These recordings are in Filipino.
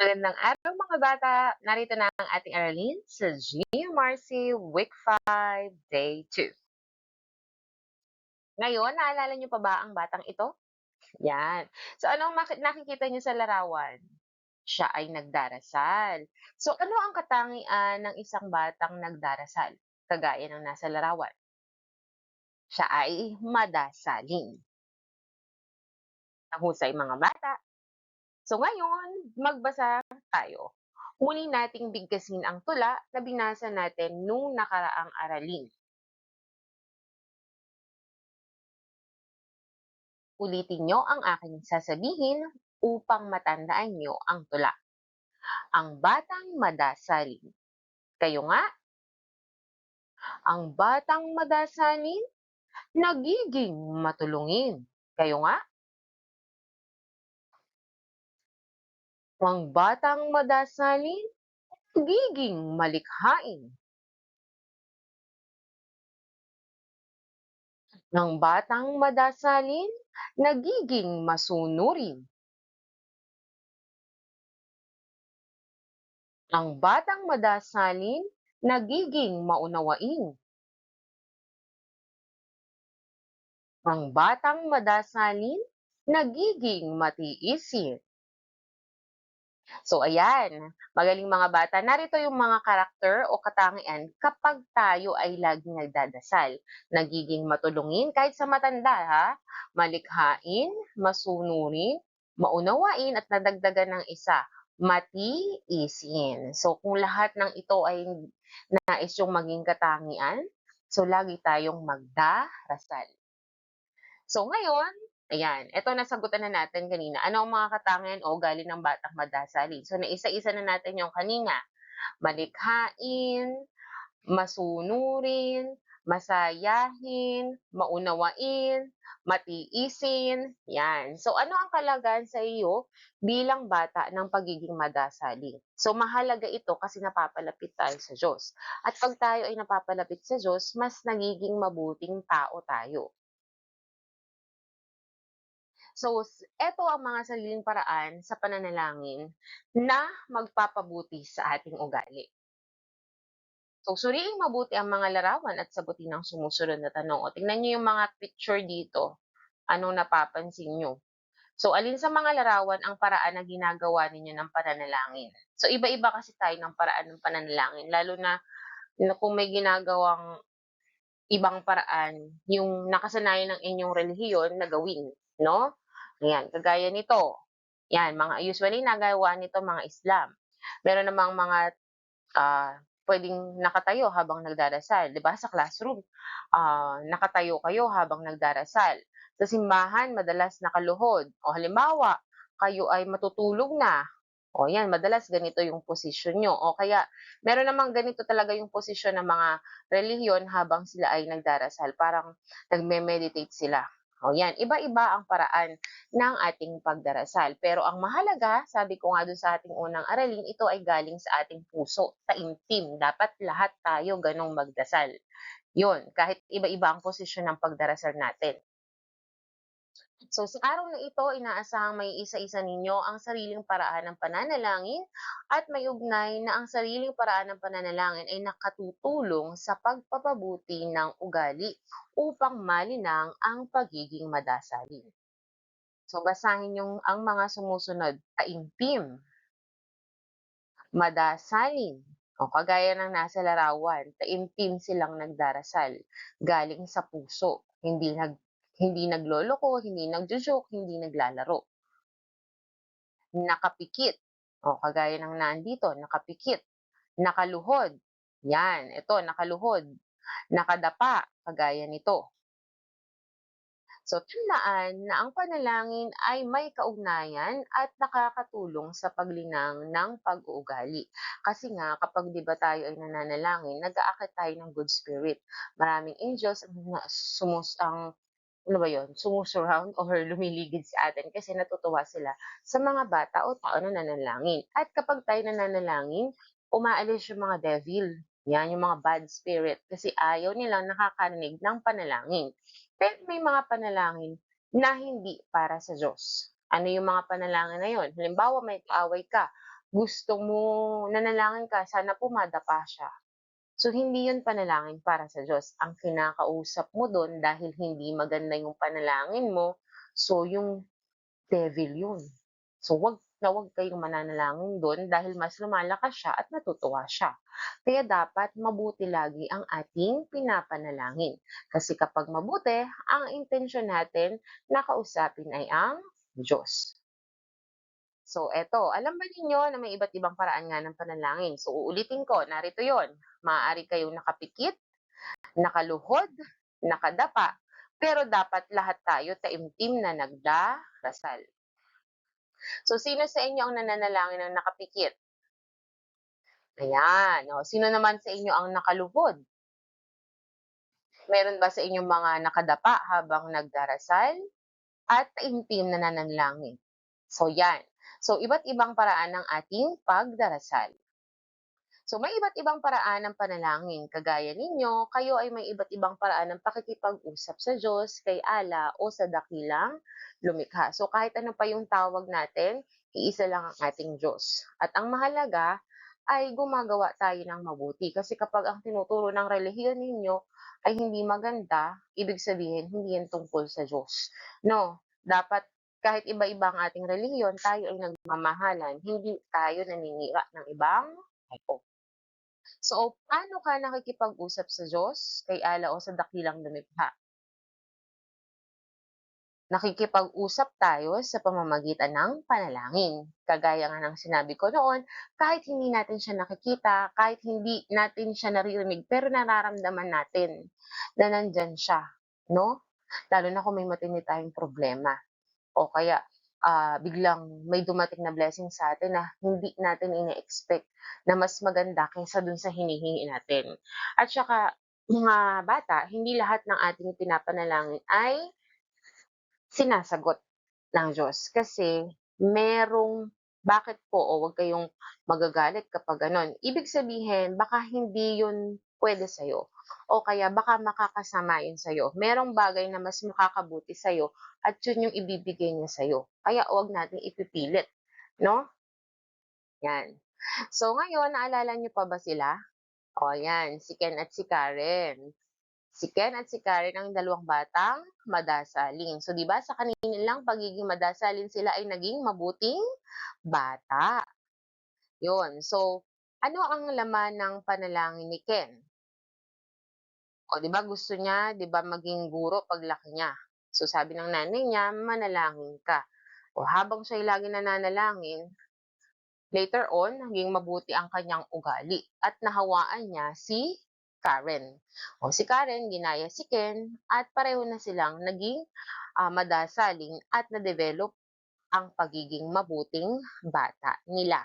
Magandang araw mga bata! Narito na ang ating aralin sa GMRC Week 5, Day 2. Ngayon, naalala niyo pa ba ang batang ito? Yan. So, anong nakikita niyo sa larawan? Siya ay nagdarasal. So, ano ang katangian ng isang batang nagdarasal? Kagaya ng nasa larawan. Siya ay madasalin. Nahusay mga bata. So ngayon, magbasa tayo. Muli nating bigkasin ang tula na binasa natin nung nakaraang aralin. Ulitin nyo ang aking sasabihin upang matandaan nyo ang tula. Ang batang madasalin. Kayo nga? Ang batang madasalin, nagiging matulungin. Kayo nga? Ang batang madasalin, nagiging malikhain. Ng batang madasalin, nagiging masunurin. Ang batang madasalin, nagiging maunawain. Ang batang madasalin, nagiging matiisin. So ayan, magaling mga bata. Narito yung mga karakter o katangian kapag tayo ay laging nagdadasal. Nagiging matulungin kahit sa matanda ha. Malikhain, masunurin, maunawain at nadagdagan ng isa, matiisin. So kung lahat ng ito ay nais yung maging katangian, so lagi tayong magdarasal. So ngayon, Ayan, ito nasagutan na natin kanina. Ano ang mga katangian o galing ng batang madasali? So, naisa-isa na natin yung kanina. Malikhain, masunurin, masayahin, maunawain, matiisin. Yan. So, ano ang kalagayan sa iyo bilang bata ng pagiging madasali? So, mahalaga ito kasi napapalapit tayo sa Diyos. At pag tayo ay napapalapit sa Diyos, mas nagiging mabuting tao tayo. So, eto ang mga sariling paraan sa pananalangin na magpapabuti sa ating ugali. So, suriing mabuti ang mga larawan at sagutin ang sumusunod na tanong. O, tingnan niyo yung mga picture dito. Anong napapansin niyo? So, alin sa mga larawan ang paraan na ginagawa ninyo ng pananalangin? So, iba-iba kasi tayo ng paraan ng pananalangin. Lalo na, na kung may ginagawang ibang paraan, yung nakasanayan ng inyong relihiyon na gawin, no? Ayan, kagaya nito. Yan, mga usually nagawa nito mga Islam. Meron namang mga uh, pwedeng nakatayo habang nagdarasal. 'Di ba Sa classroom, uh, nakatayo kayo habang nagdarasal. Sa simbahan, madalas nakaluhod. O halimbawa, kayo ay matutulog na. O yan, madalas ganito yung posisyon nyo. O kaya, meron namang ganito talaga yung posisyon ng mga relihiyon habang sila ay nagdarasal. Parang nagme-meditate sila. O yan, iba-iba ang paraan ng ating pagdarasal. Pero ang mahalaga, sabi ko nga doon sa ating unang aralin, ito ay galing sa ating puso, taimtim. Dapat lahat tayo ganong magdasal. Yun, kahit iba-iba ang posisyon ng pagdarasal natin. So sa araw na ito, inaasahang may isa-isa ninyo ang sariling paraan ng pananalangin at may ugnay na ang sariling paraan ng pananalangin ay nakatutulong sa pagpapabuti ng ugali upang malinang ang pagiging madasalin. So basahin yung ang mga sumusunod. Taimtim, madasalin, o kagaya ng nasa larawan, taimtim silang nagdarasal, galing sa puso, hindi nag hindi nagloloko, hindi nagjo-joke, hindi naglalaro. Nakapikit. O, kagaya ng nandito, nakapikit. Nakaluhod. Yan, ito, nakaluhod. Nakadapa, kagaya nito. So, tandaan na ang panalangin ay may kaugnayan at nakakatulong sa paglinang ng pag-uugali. Kasi nga, kapag di ba tayo ay nananalangin, nag-aakit tayo ng good spirit. Maraming angels ang sumus ang ano ba yun, sumusurround or lumiligid sa atin kasi natutuwa sila sa mga bata o tao na nananalangin. At kapag tayo nananalangin, umaalis yung mga devil. Yan, yung mga bad spirit. Kasi ayaw nilang nakakarinig ng panalangin. Pero may mga panalangin na hindi para sa Diyos. Ano yung mga panalangin na yun? Halimbawa, may kaaway ka, gusto mo nanalangin ka, sana po madapa siya. So, hindi yun panalangin para sa Diyos. Ang kinakausap mo dun dahil hindi maganda yung panalangin mo, so yung devil yun. So, wag na wag kayong mananalangin dun dahil mas lumalakas siya at natutuwa siya. Kaya dapat mabuti lagi ang ating pinapanalangin. Kasi kapag mabuti, ang intensyon natin na kausapin ay ang Diyos. So, eto, alam ba ninyo na may iba't ibang paraan nga ng panalangin? So, uulitin ko, narito yon. Maaari kayong nakapikit, nakaluhod, nakadapa, pero dapat lahat tayo taimtim na nagdarasal. So, sino sa inyo ang nananalangin ng nakapikit? Ayan. O, sino naman sa inyo ang nakaluhod? Meron ba sa inyong mga nakadapa habang nagdarasal? At taimtim na nananalangin. So, yan. So, iba't ibang paraan ng ating pagdarasal. So, may iba't ibang paraan ng panalangin. Kagaya ninyo, kayo ay may iba't ibang paraan ng pakikipag-usap sa Diyos, kay Allah, o sa dakilang lumikha. So, kahit ano pa yung tawag natin, iisa lang ang ating Diyos. At ang mahalaga ay gumagawa tayo ng mabuti. Kasi kapag ang tinuturo ng relihiyon ninyo ay hindi maganda, ibig sabihin, hindi yan tungkol sa Diyos. No, dapat kahit iba-iba ang ating relihiyon, tayo ay nagmamahalan, hindi tayo naninira ng ibang tao. So, paano ka nakikipag-usap sa Diyos, kay Allah o sa dakilang lumikha? Nakikipag-usap tayo sa pamamagitan ng panalangin. Kagaya nga ng sinabi ko noon, kahit hindi natin siya nakikita, kahit hindi natin siya naririnig, pero nararamdaman natin na nandyan siya, no? Lalo na kung may matindi tayong problema. O kaya, ah, biglang may dumating na blessing sa atin na hindi natin ine-expect na mas maganda kaysa dun sa hinihingi natin. At saka, mga bata, hindi lahat ng ating pinapanalangin ay sinasagot ng Diyos. Kasi merong bakit po o wag kayong magagalit kapag ganon. Ibig sabihin, baka hindi yun pwede sa'yo. O kaya baka makakasama yun sa'yo. Merong bagay na mas makakabuti sa'yo at yun yung ibibigay niya sa'yo. Kaya wag natin ipipilit. No? Yan. So ngayon, naalala niyo pa ba sila? O yan, si Ken at si Karen. Si Ken at si Karen ang dalawang batang madasalin. So, di ba, sa kanilang pagiging madasalin sila ay naging mabuting bata. Yun. So, ano ang laman ng panalangin ni Ken? O, di ba, gusto niya, di ba, maging guro paglaki niya. So, sabi ng nanay niya, manalangin ka. O, habang siya lagi nananalangin, later on, naging mabuti ang kanyang ugali at nahawaan niya si Karen. O si Karen, ginaya si Ken at pareho na silang naging uh, madasaling at na-develop ang pagiging mabuting bata nila.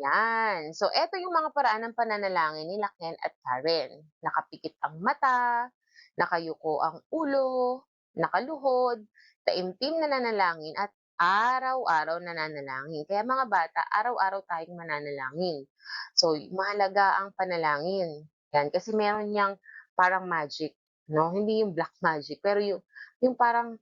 Yan. So, eto yung mga paraan ng pananalangin ni Ken at Karen. Nakapikit ang mata, nakayuko ang ulo, nakaluhod, taimtim na nanalangin at araw-araw nananalangin. Kaya mga bata, araw-araw tayong mananalangin. So, mahalaga ang panalangin. Yan, kasi meron niyang parang magic, no? Hindi yung black magic, pero yung, yung parang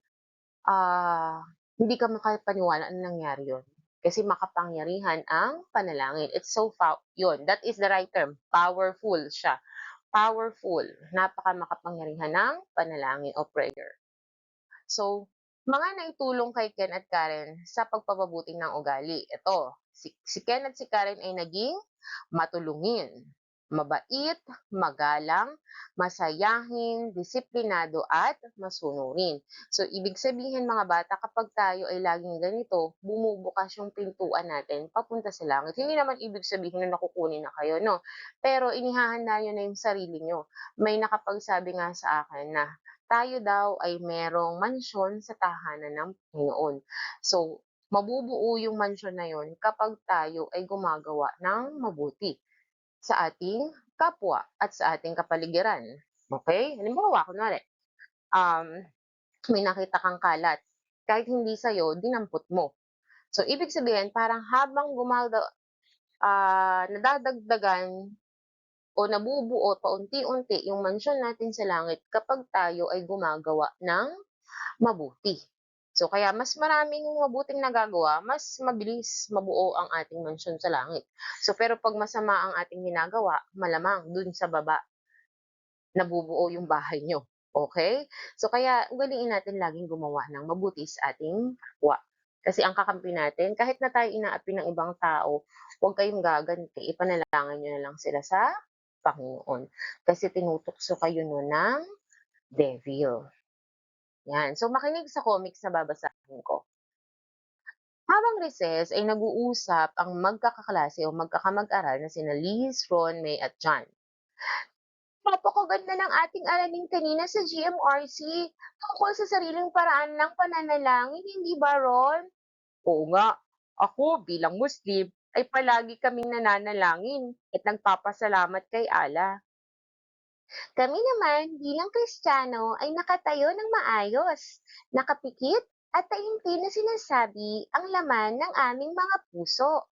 uh, hindi ka makapaniwala na nangyari yun. Kasi makapangyarihan ang panalangin. It's so, yun, that is the right term. Powerful siya. Powerful. Napaka makapangyarihan ng panalangin o prayer. So, mga naitulong kay Ken at Karen sa pagpapabuti ng ugali. Ito, si, si Ken at si Karen ay naging matulungin, mabait, magalang, masayahin, disiplinado at masunurin. So, ibig sabihin mga bata, kapag tayo ay laging ganito, bumubukas yung pintuan natin papunta sa langit. Hindi naman ibig sabihin na nakukunin na kayo, no? Pero inihahanda nyo na yung sarili nyo. May nakapagsabi nga sa akin na tayo daw ay merong mansyon sa tahanan ng Panginoon. So, mabubuo yung mansyon na yon kapag tayo ay gumagawa ng mabuti sa ating kapwa at sa ating kapaligiran. Okay? Halimbawa, kunwari, um, may nakita kang kalat. Kahit hindi sa'yo, dinampot mo. So, ibig sabihin, parang habang gumagawa, uh, nadadagdagan o nabubuo paunti-unti yung mansyon natin sa langit kapag tayo ay gumagawa ng mabuti. So, kaya mas maraming mabuting nagagawa, mas mabilis mabuo ang ating mansyon sa langit. So, pero 'pag masama ang ating ginagawa, malamang dun sa baba nabubuo yung bahay niyo, okey? So, kaya ugaliin natin laging gumawa ng mabuti sa ating kapwa. Kasi ang kakampi natin kahit na tayo inaapi ng ibang tao, huwag kayong gaganti, ipanalangin niyo na lang sila sa Panginoon. Kasi tinutokso kayo nun ng devil. Yan, so makinig sa comics na babasahin ko. Habang recess ay nag-uusap ang magkakaklase o magkakamag-aral na sina Liz, Ron, May at John. Napakaganda ng ating aralin kanina sa GMRC tungkol sa sariling paraan ng pananalangin, hindi ba Ron? Oo nga, ako bilang Muslim ay palagi kaming nananalangin at nagpapasalamat kay Allah. Kami naman bilang Kristiyano ay nakatayo ng maayos, nakapikit at taimtim na sinasabi ang laman ng aming mga puso.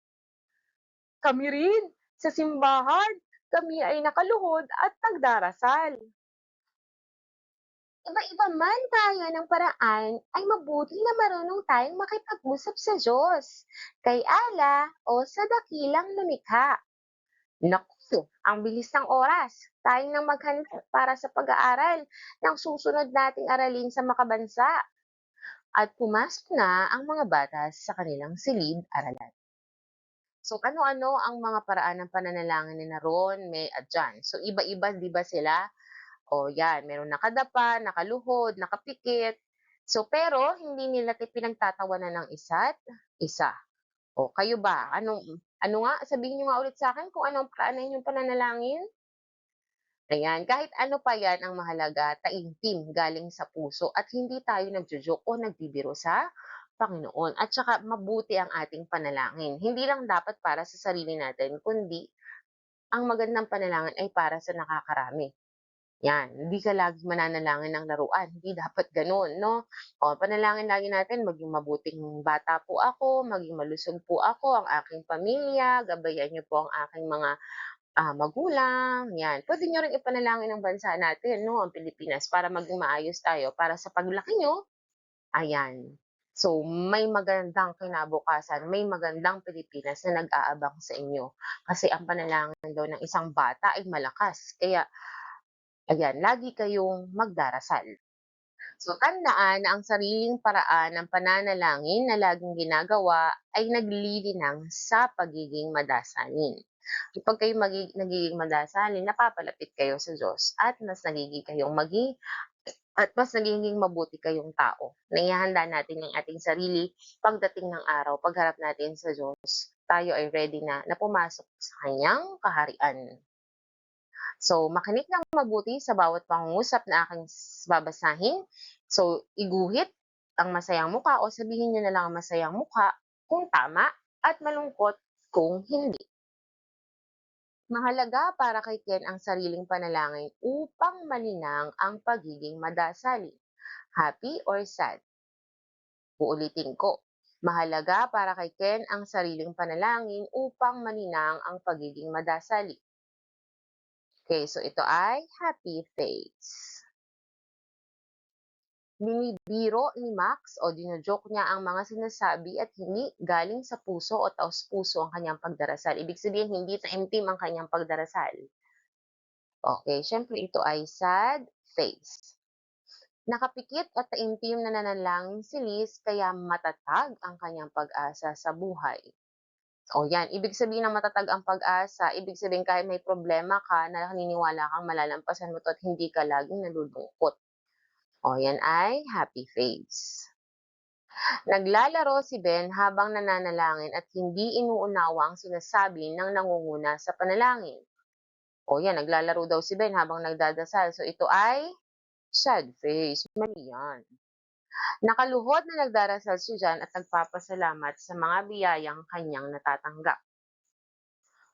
Kami rin, sa simbahan, kami ay nakaluhod at nagdarasal. Iba-iba man tayo ng paraan, ay mabuti na marunong tayong makipag-usap sa Diyos, kay Allah o sa dakilang lumikha. Naku, ang bilis ng oras. Tayo nang maghanda para sa pag-aaral ng susunod nating aralin sa makabansa. At pumasok na ang mga bata sa kanilang silid-aralan. So, ano-ano ang mga paraan ng pananalangin ni na Ron, May at John? So, iba-iba, di ba sila? O yan, meron nakadapa, nakaluhod, nakapikit. So, pero hindi nila pinagtatawanan ng isa't isa. O, kayo ba? Anong, ano nga? Sabihin nyo nga ulit sa akin kung anong paraan ng inyong pananalangin. Ayan, kahit ano pa yan ang mahalaga, taimtim galing sa puso at hindi tayo nagjo-joke o nagbibiro sa Panginoon. At saka mabuti ang ating panalangin. Hindi lang dapat para sa sarili natin, kundi ang magandang panalangin ay para sa nakakarami. Yan, hindi ka lagi mananalangin ng laruan, hindi dapat gano'n, no? O, panalangin lagi natin, maging mabuting bata po ako, maging malusog po ako, ang aking pamilya, gabayan niyo po ang aking mga ah, magulang, yan. Pwede niyo rin ipanalangin ang bansa natin, no, ang Pilipinas, para maging maayos tayo, para sa paglaki niyo, ayan. So, may magandang kinabukasan, may magandang Pilipinas na nag-aabang sa inyo. Kasi ang panalangin daw ng isang bata ay malakas. Kaya, ayan, lagi kayong magdarasal. So, tandaan na ang sariling paraan ng pananalangin na laging ginagawa ay naglilinang sa pagiging madasalin. Kapag kayo magi- nagiging madasalin, napapalapit kayo sa Diyos at mas nagiging kayong maging at mas nagiging mabuti kayong tao. Naihahanda natin ang ating sarili pagdating ng araw, pagharap natin sa Diyos, tayo ay ready na na pumasok sa kanyang kaharian. So, makinig ng mabuti sa bawat pangungusap na aking babasahin. So, iguhit ang masayang muka o sabihin nyo na lang ang masayang muka kung tama at malungkot kung hindi. Mahalaga para kay Ken ang sariling panalangin upang malinang ang pagiging madasali. Happy or sad? Uulitin ko. Mahalaga para kay Ken ang sariling panalangin upang maninang ang pagiging madasali. Okay, so ito ay happy face. Binibiro ni Max o dino-joke niya ang mga sinasabi at hindi galing sa puso o taos puso ang kanyang pagdarasal. Ibig sabihin, hindi taimtim ang kanyang pagdarasal. Okay, syempre ito ay sad face. Nakapikit at taimtim na nanalangin si Liz kaya matatag ang kanyang pag-asa sa buhay. O yan, ibig sabihin ng matatag ang pag-asa, ibig sabihin kahit may problema ka, na naniniwala kang malalampasan mo to at hindi ka laging nalulungkot. O yan ay happy face. Naglalaro si Ben habang nananalangin at hindi inuunawa ang sinasabi ng nangunguna sa panalangin. O yan, naglalaro daw si Ben habang nagdadasal. So ito ay sad face. Mali yan. Nakaluhod na nagdarasal si John at nagpapasalamat sa mga biyayang kanyang natatanggap.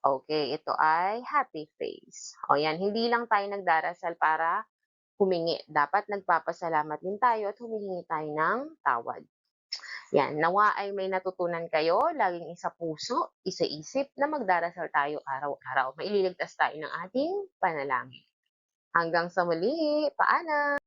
Okay, ito ay happy face. O yan, hindi lang tayo nagdarasal para humingi. Dapat nagpapasalamat din tayo at humihingi tayo ng tawad. Yan, nawa ay may natutunan kayo, laging isa puso, isa isip na magdarasal tayo araw-araw. Maililigtas tayo ng ating panalangin. Hanggang sa muli, paalam!